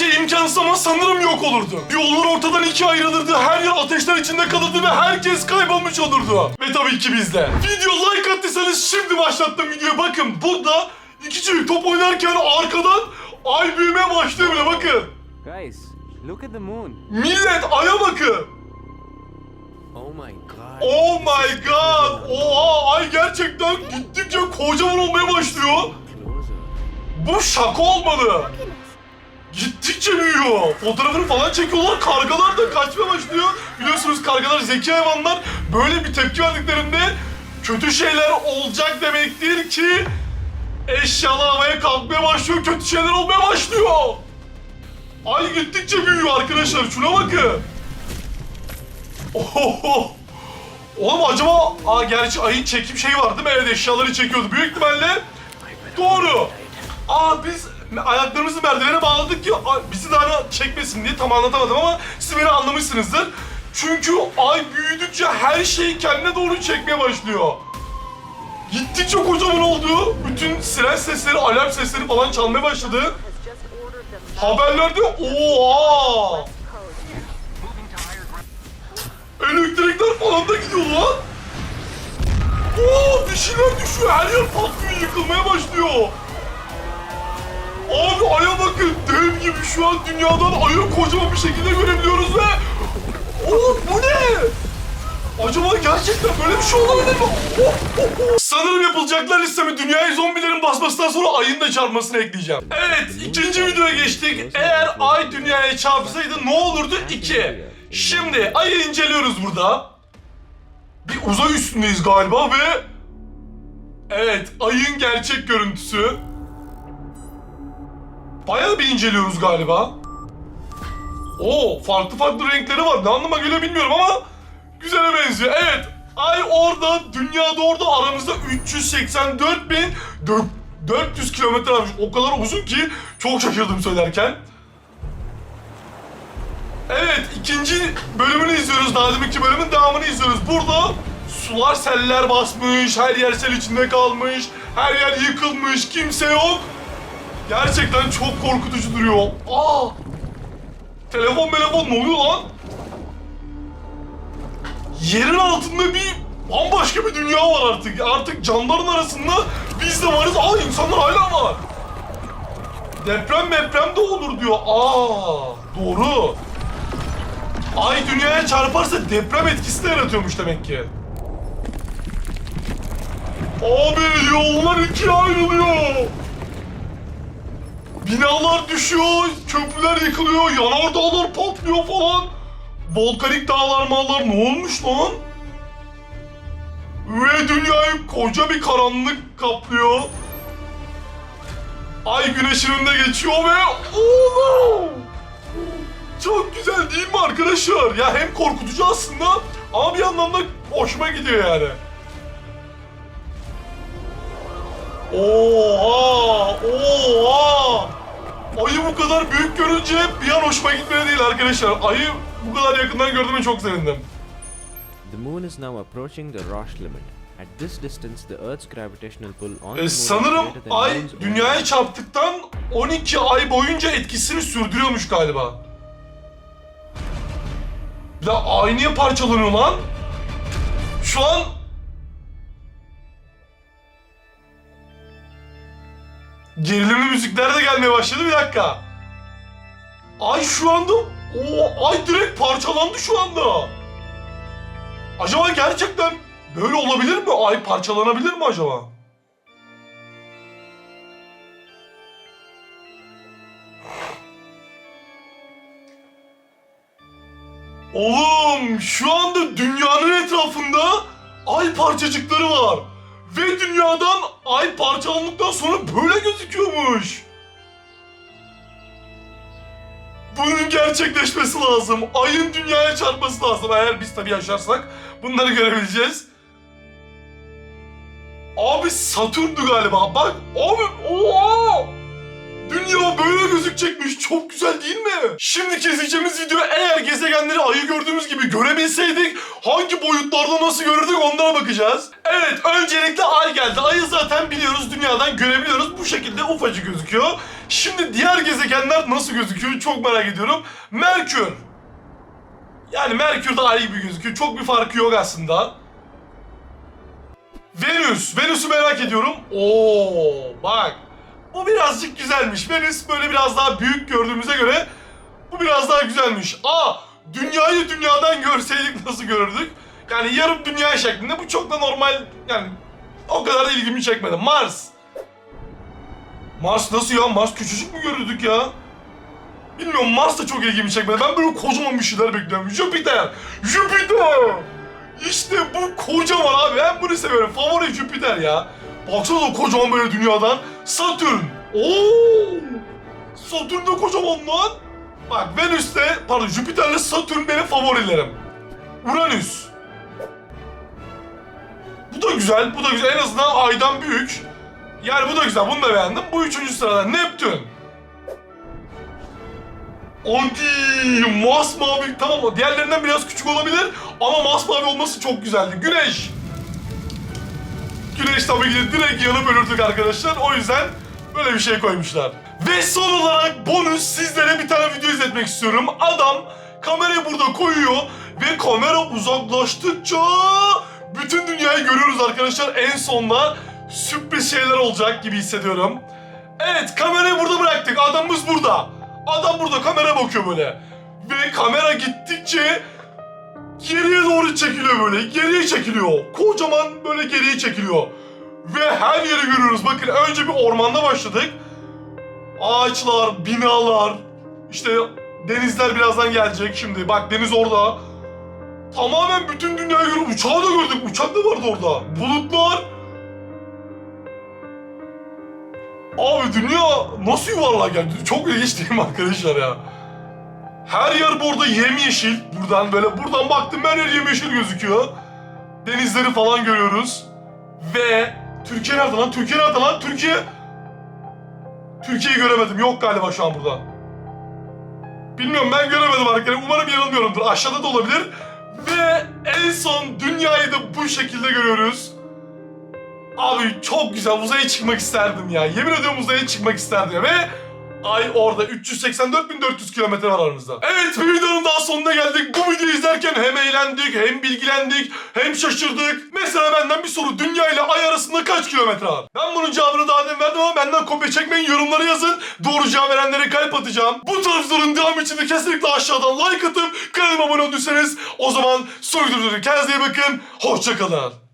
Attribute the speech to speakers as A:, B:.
A: şey imkansız ama sanırım yok olurdu. Yollar ortadan ikiye ayrılırdı, her yer ateşler içinde kalırdı ve herkes kaybolmuş olurdu. Ve tabii ki biz de. Video like attıysanız şimdi başlattım videoyu. Bakın burada iki çocuk top oynarken arkadan ay büyümeye başlıyor bile bakın.
B: Guys, look at the moon.
A: Millet aya bakın.
B: Oh my god.
A: Oh my god. Oha ay gerçekten gittikçe kocaman olmaya başlıyor. Bu şaka olmalı. Gittikçe büyüyor. Fotoğrafını falan çekiyorlar. Kargalar da kaçmaya başlıyor. Biliyorsunuz kargalar zeki hayvanlar. Böyle bir tepki verdiklerinde kötü şeyler olacak demektir ki eşyalar havaya kalkmaya başlıyor. Kötü şeyler olmaya başlıyor. Ay gittikçe büyüyor arkadaşlar. Şuna bakın. Oho. Oğlum acaba aa gerçi ayın çekim şeyi var değil mi? Evet eşyaları çekiyordu. Büyük ihtimalle doğru. Aa biz ayaklarımızı merdivene bağladık ki bizi daha çekmesin diye tam anlatamadım ama siz beni anlamışsınızdır. Çünkü ay büyüdükçe her şey kendine doğru çekmeye başlıyor. Gittikçe kocaman oldu. Bütün siren sesleri, alarm sesleri falan çalmaya başladı. Haberlerde oha! Elektrikler falan da gidiyor lan. Oo bir şeyler düşüyor. Her yer patlıyor, yıkılmaya başlıyor. Gibi şu an dünyadan ayı kocaman bir şekilde görebiliyoruz ve... Oğlum bu ne? Acaba gerçekten böyle bir şey olabilir mi? Oh, oh, oh. Sanırım yapılacaklar listemi dünyayı zombilerin basmasından sonra ayın da çarpmasını ekleyeceğim. Evet, ikinci videoya geçtik. Eğer ay dünyaya çarpsaydı ne olurdu? 2. Şimdi ayı inceliyoruz burada. Bir uzay üstündeyiz galiba ve... Evet, ayın gerçek görüntüsü. Bayağı bir inceliyoruz galiba. Oo, farklı farklı renkleri var. Ne anlama geliyor bilmiyorum ama güzele benziyor. Evet, ay orada, dünyada orada aramızda 384 bin 400 kilometre varmış. O kadar uzun ki çok şaşırdım söylerken. Evet, ikinci bölümünü izliyoruz. Daha deminki bölümün devamını izliyoruz. Burada sular seller basmış, her yer sel içinde kalmış, her yer yıkılmış, kimse yok. Gerçekten çok korkutucu duruyor. Aa! Telefon telefon ne oluyor lan? Yerin altında bir bambaşka bir dünya var artık. Artık canların arasında biz de varız. Aa insanlar hala var. Deprem deprem de olur diyor. Aa doğru. Ay dünyaya çarparsa deprem etkisi de yaratıyormuş demek ki. Abi yollar ikiye ayrılıyor. Binalar düşüyor, köprüler yıkılıyor, yanardağlar patlıyor falan. Volkanik dağlar mağlar ne olmuş lan? Ve dünyayı koca bir karanlık kaplıyor. Ay güneşin önünde geçiyor ve oğlum! Çok güzel değil mi arkadaşlar? Ya hem korkutucu aslında ama bir yandan da hoşuma gidiyor yani. Oha! Oha! Kadar büyük görünce bir an hoşuma gitmedi değil arkadaşlar. Ayı bu kadar yakından gördüğüme çok sevindim.
B: The moon is now approaching the Roche limit. At this distance, the Earth's gravitational pull on the moon
A: Ee,
B: is
A: sanırım ay dünyaya çarptıktan 12 ay boyunca etkisini sürdürüyormuş galiba. De ay niye parçalanıyor lan? Şu an... Gerilimli müzikler de gelmeye başladı bir dakika. Ay şu anda... o ay direkt parçalandı şu anda. Acaba gerçekten böyle olabilir mi? Ay parçalanabilir mi acaba? Oğlum şu anda dünyanın etrafında ay parçacıkları var. Ve dünyadan ay parçalandıktan sonra böyle gözüküyormuş. Bunun gerçekleşmesi lazım. Ayın dünyaya çarpması lazım. Eğer biz tabii yaşarsak bunları görebileceğiz. Abi Satürn'dü galiba. Bak abi oha! Dünya böyle gözükecek gözükecekmiş. Çok güzel değil mi? Şimdiki izleyeceğimiz video eğer gezegenleri ayı gördüğümüz gibi görebilseydik hangi boyutlarda nasıl görürdük onlara bakacağız. Evet öncelikle ay geldi. Ayı zaten biliyoruz dünyadan görebiliyoruz. Bu şekilde ufacık gözüküyor. Şimdi diğer gezegenler nasıl gözüküyor çok merak ediyorum. Merkür. Yani Merkür de ay gibi gözüküyor. Çok bir farkı yok aslında. Venüs. Venüs'ü merak ediyorum. Oo bak. Bu birazcık güzelmiş. Venüs böyle biraz daha büyük gördüğümüze göre bu biraz daha güzelmiş. Aa dünyayı dünyadan görseydik nasıl görürdük? Yani yarım dünya şeklinde bu çok da normal yani o kadar da ilgimi çekmedi. Mars. Mars nasıl ya? Mars küçücük mü görürdük ya? Bilmiyorum Mars da çok ilgimi çekmedi. Ben böyle kocaman bir şeyler bekliyorum. Jüpiter. Jüpiter. İşte bu kocaman abi. Ben bunu seviyorum. Favori Jüpiter ya. Baksana o kocaman böyle dünyadan. Satürn. Oo! Satürn de kocaman lan. Bak Venüs'te, pardon Jüpiter'le Satürn benim favorilerim. Uranüs. Bu da güzel, bu da güzel. En azından aydan büyük. Yani bu da güzel, bunu da beğendim. Bu üçüncü sırada Neptün. Anti masmavi tamam? Diğerlerinden biraz küçük olabilir ama masmavi olması çok güzeldi. Güneş. Güneş tabii ki direkt yanıp ölürdük arkadaşlar. O yüzden böyle bir şey koymuşlar. Ve son olarak bonus sizlere bir tane video izletmek istiyorum. Adam kamerayı burada koyuyor ve kamera uzaklaştıkça bütün dünyayı görüyoruz arkadaşlar. En sonda sürpriz şeyler olacak gibi hissediyorum. Evet kamerayı burada bıraktık. Adamımız burada. Adam burada kamera bakıyor böyle. Ve kamera gittikçe geriye doğru çekiliyor böyle. Geriye çekiliyor. Kocaman böyle geriye çekiliyor. Ve her yeri görüyoruz. Bakın önce bir ormanda başladık. Ağaçlar, binalar, işte denizler birazdan gelecek şimdi. Bak deniz orada. Tamamen bütün dünyayı görüyoruz. Uçağı da gördük. Uçak da vardı orada. Bulutlar. Abi dünya nasıl yuvarlak geldi? Çok ilginç değil mi arkadaşlar ya? Her yer burada yemyeşil. Buradan böyle buradan baktım her yer yemyeşil gözüküyor. Denizleri falan görüyoruz. Ve Türkiye nerede lan? Türkiye nerede lan? Türkiye... Türkiye'yi göremedim. Yok galiba şu an burada. Bilmiyorum ben göremedim arkadaşlar. Umarım yanılmıyorumdur. Aşağıda da olabilir. Ve en son dünyayı da bu şekilde görüyoruz. Abi çok güzel uzaya çıkmak isterdim ya. Yemin ediyorum uzaya çıkmak isterdim. Ve ay orada 384.400 kilometre var aramızda. Evet bir videonun daha sonuna geldik. Bu videoyu izlerken hem eğlendik hem bilgilendik hem şaşırdık. Mesela benden bir soru dünya ile ay arasında kaç kilometre var? Ben bunun cevabını daha demin verdim ama benden kopya çekmeyin yorumlara yazın. Doğru cevap verenlere kalp atacağım. Bu tarz videoların devamı için de kesinlikle aşağıdan like atıp kanalıma abone olduysanız o zaman sonraki videoda kendinize iyi bakın. Hoşçakalın.